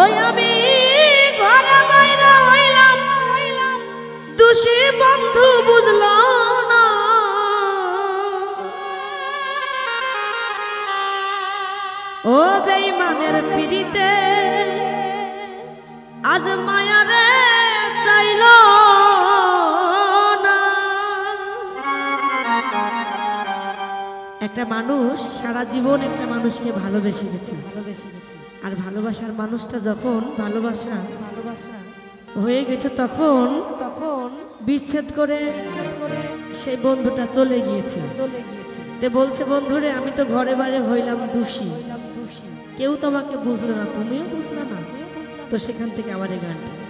ওই আমি ঘরে বাইরে হইলাম। দোষী বন্ধু বুঝলো না। ও বেইমানের পিড়িতে আজ মায়ারে চাইল একটা মানুষ সারা জীবন একটা মানুষকে ভালোবেসে গেছে। ভালোবেসে গেছে আর ভালোবাসার মানুষটা যখন ভালোবাসা ভালোবাসা হয়ে গেছে তখন তখন বিচ্ছেদ করে সেই বন্ধুটা চলে গিয়েছে। চলে গিয়েছে তে বলছে, বন্ধুরে, আমি তো ঘরে বাইরে হইলাম দোষী। কেউ তোমাকে বুঝলো না, তুমিও বুঝলে না। তো সেখান থেকে আবার এই গানটা।